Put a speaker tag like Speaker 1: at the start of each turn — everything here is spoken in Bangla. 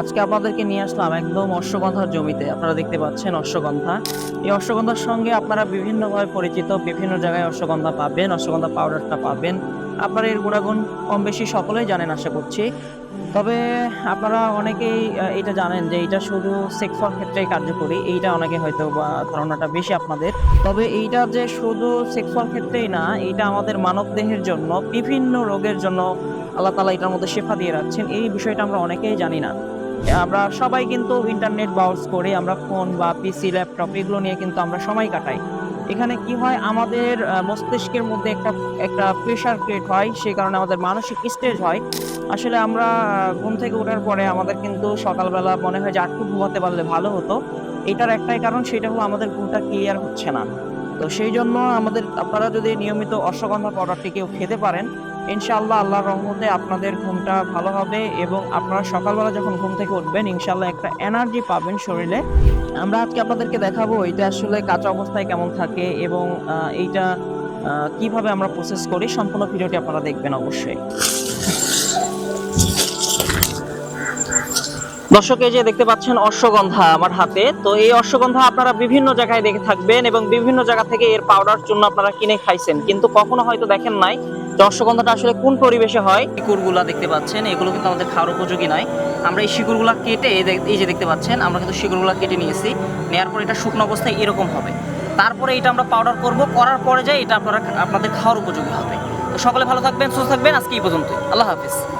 Speaker 1: আজকে আপনাদেরকে নিয়ে আসলাম একদম অশ্বগন্ধার জমিতে। আপনারা দেখতে পাচ্ছেন অশ্বগন্ধা। এই অশ্বগন্ধার সঙ্গে আপনারা বিভিন্নভাবে পরিচিত, বিভিন্ন জায়গায় অশ্বগন্ধা পাবেন, অশ্বগন্ধা পাউডারটা পাবেন। আপনারা এর গুণাগুণ কম বেশি সকলেই জানেন, আশা করছি। তবে আপনারা অনেকেই এটা জানেন যে এটা শুধু সেক্স ক্ষেত্রেই কার্যকরী। এইটা অনেকে হয়তো বা ধারণাটা বেশি আপনাদের। তবে এইটা যে শুধু সেক্স ক্ষেত্রেই না এটা আমাদের মানব দেহের জন্য, বিভিন্ন রোগের জন্য আল্লাহ তালা এটার মধ্যে শেফা দিয়ে রাখছেন। এই বিষয়টা আমরা অনেকেই জানি না। আমরা সবাই কিন্তু ইন্টারনেট ব্রাউজ করে আমরা ফোন বা পিসি ল্যাপটপ এগুলো নিয়ে কিন্তু আমরা সময় কাটাই। এখানে কি হয়? আমাদের মস্তিষ্কের মধ্যে একটা একটা প্রেশার ক্রিয়েট হয় সেই কারণে আমাদের মানসিক স্টেজ হয়। আসলে আমরা ঘুম থেকে ওঠার পরে আমাদের কিন্তু সকালবেলা মনে হয় যে আটটু ঘুমাতে পারলে ভালো হতো। এটার একটাই কারণ, সেটা হলো আমাদের ঘুমটা ক্লিয়ার হচ্ছে না। তো সেই জন্য আমাদের, আপনারা যদি নিয়মিত অশ্বগন্ধা পাউডারটি কেউ খেতে পারেন ইনশাআল্লাহ আল্লাহর রহমতে আপনাদের ঘুমটা ভালো হবে এবং আপনারা সকালবেলা যখন ঘুম থেকে উঠবেন, ইনশাআল্লাহ একটা এনার্জি পাবেন শরীরে। আমরা আজকে আপনাদেরকে দেখাবো এটা আসলে কাঁচা অবস্থায় কেমন থাকে এবং এইটা কীভাবে আমরা প্রসেস করি। সম্পূর্ণ ভিডিওটি আপনারা দেখবেন অবশ্যই। দর্শক, এই যে দেখতে পাচ্ছেন অশ্বগন্ধা আমার হাতে। তো এই অশ্বগন্ধা আপনারা বিভিন্ন জায়গায় দেখে থাকবেন এবং বিভিন্ন জায়গা থেকে এর পাউডার চূর্ণ আপনারা কিনে খাইছেন। কিন্তু কখনো হয়তো দেখেন নাই। যে অশ্বগন্ধাটা আসলে কোন পরিবেশে হয়? শিকড়গুলা দেখতে পাচ্ছেন, এগুলো কিন্তু আমাদের খাওয়ার উপযোগী নয়। আমরা এই শিকড়গুলা কেটে এই যে দেখতে পাচ্ছেন, আমরা কিন্তু শিকড়গুলা কেটে নিয়েছি। নেওয়ার পর এটা শুকনো অবস্থায় এরকম হবে। তারপরে এটা আমরা পাউডার করব, করার পরে যাই এটা আপনারা আপনাদের খাওয়ার উপযোগী হবে। তো সকলে ভালো থাকবেন, সুস্থ থাকবেন, আজকে এই পর্যন্ত আল্লাহ হাফিজ।